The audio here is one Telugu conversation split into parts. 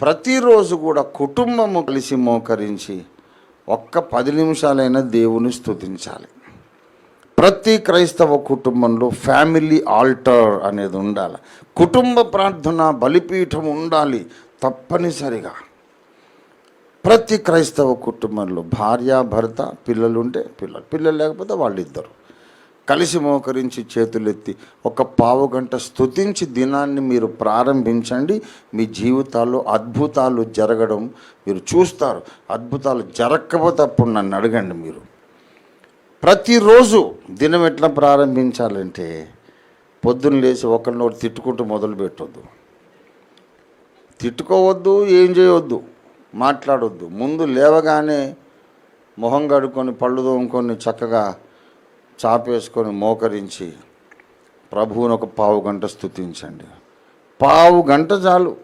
ప్రతిరోజు కూడా కుటుంబము కలిసి మోకరించి ఒక్క పది నిమిషాలైనా దేవుని స్థుతించాలి ప్రతి క్రైస్తవ కుటుంబంలో ఫ్యామిలీ ఆల్టర్ అనేది ఉండాలి. కుటుంబ ప్రార్థన బలిపీఠం ఉండాలి తప్పనిసరిగా. ప్రతి క్రైస్తవ కుటుంబంలో భార్య భర్త పిల్లలు ఉంటే పిల్లలు పిల్లలు లేకపోతే వాళ్ళిద్దరు. కలిసి మోకరించి చేతులెత్తి ఒక పావు గంట స్థుతించి దినాన్ని మీరు ప్రారంభించండి. మీ జీవితాల్లో అద్భుతాలు జరగడం మీరు చూస్తారు. అద్భుతాలు జరగకపోతే అప్పుడు నన్ను అడగండి మీరు. ప్రతిరోజు దినం ఎట్లా ప్రారంభించాలంటే పొద్దున్న లేచి ఒకరినొకరు తిట్టుకుంటూ మొదలు పెట్టొద్దు. తిట్టుకోవద్దు ఏం చేయవద్దు మాట్లాడొద్దు. ముందు లేవగానే మొహం కడుక్కొని పళ్ళు తోముకొని చక్కగా చాపేసుకొని మోకరించి ప్రభువుని ఒక పావు గంట స్థుతించండి పావు గంట చాలు.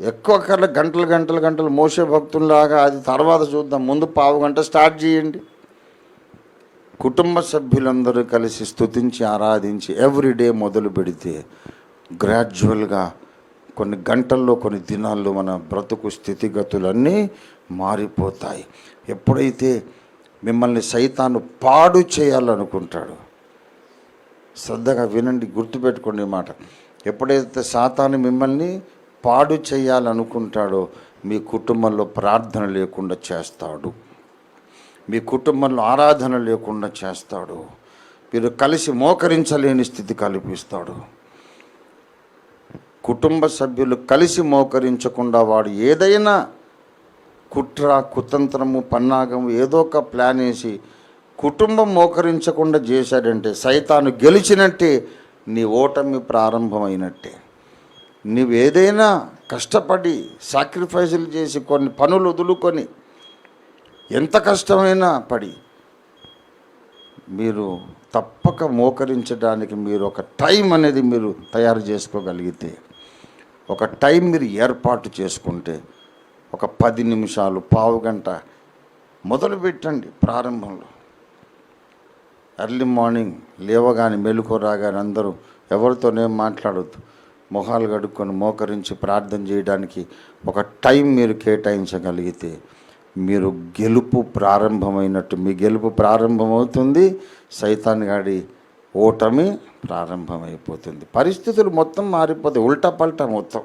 ఎక్కువ కర్ల గంటలు గంటలు గంటలు మోసే భక్తుల్లాగా అది తర్వాత చూద్దాం. ముందు పావు గంట స్టార్ట్ చేయండి. కుటుంబ సభ్యులందరూ కలిసి స్థుతించి ఆరాధించి ఎవ్రీడే మొదలు పెడితే గ్రాడ్యువల్గా కొన్ని గంటల్లో కొన్ని దినాల్లో మన బ్రతుకు స్థితిగతులన్నీ మారిపోతాయి. ఎప్పుడైతే మిమ్మల్ని సైతాను పాడు చేయాలనుకుంటాడు. శ్రద్ధగా వినండి గుర్తుపెట్టుకోండి ఈ మాట. ఎప్పుడైతే సాతాను మిమ్మల్ని పాడు చేయాలనుకుంటాడో మీ కుటుంబంలో ప్రార్థన లేకుండా చేస్తాడు. మీ కుటుంబంలో ఆరాధన లేకుండా చేస్తాడు. మీరు కలిసి మోకరించలేని స్థితి కల్పిస్తాడు. కుటుంబ సభ్యులు కలిసి మోకరించకుండా వాడు ఏదైనా కుట్ర కుతంత్రము పన్నాగము ఏదో ఒక ప్లాన్ వేసి కుటుంబం మోకరించకుండా చేశాడంటే సైతాను గెలిచినట్టే నీ ఓటమి ప్రారంభమైనట్టే. నువ్వేదైనా కష్టపడి సాక్రిఫైసులు చేసి కొన్ని పనులు వదులుకొని ఎంత కష్టమైనా పడి మీరు తప్పక మోకరించడానికి మీరు ఒక టైం అనేది మీరు తయారు చేసుకోగలిగితే ఒక టైం మీరు ఏర్పాటు చేసుకుంటే ఒక పది నిమిషాలు పావు గంట మొదలు పెట్టండి ప్రారంభంలో. ఎర్లీ మార్నింగ్ లేవగానే మెలుకో రాగానే అందరూ ఎవరితోనేం మాట్లాడొద్దు. మొహాలు కడుక్కొని మోకరించి ప్రార్థన చేయడానికి ఒక టైం మీరు కేటాయించగలిగితే మీరు గెలుపు ప్రారంభమైనట్టు మీ గెలుపు ప్రారంభమవుతుంది సైతాన్ గాడి ఓటమి ప్రారంభమైపోతుంది. పరిస్థితులు మొత్తం మారిపోతాయి ఉల్టా పల్టా మొత్తం.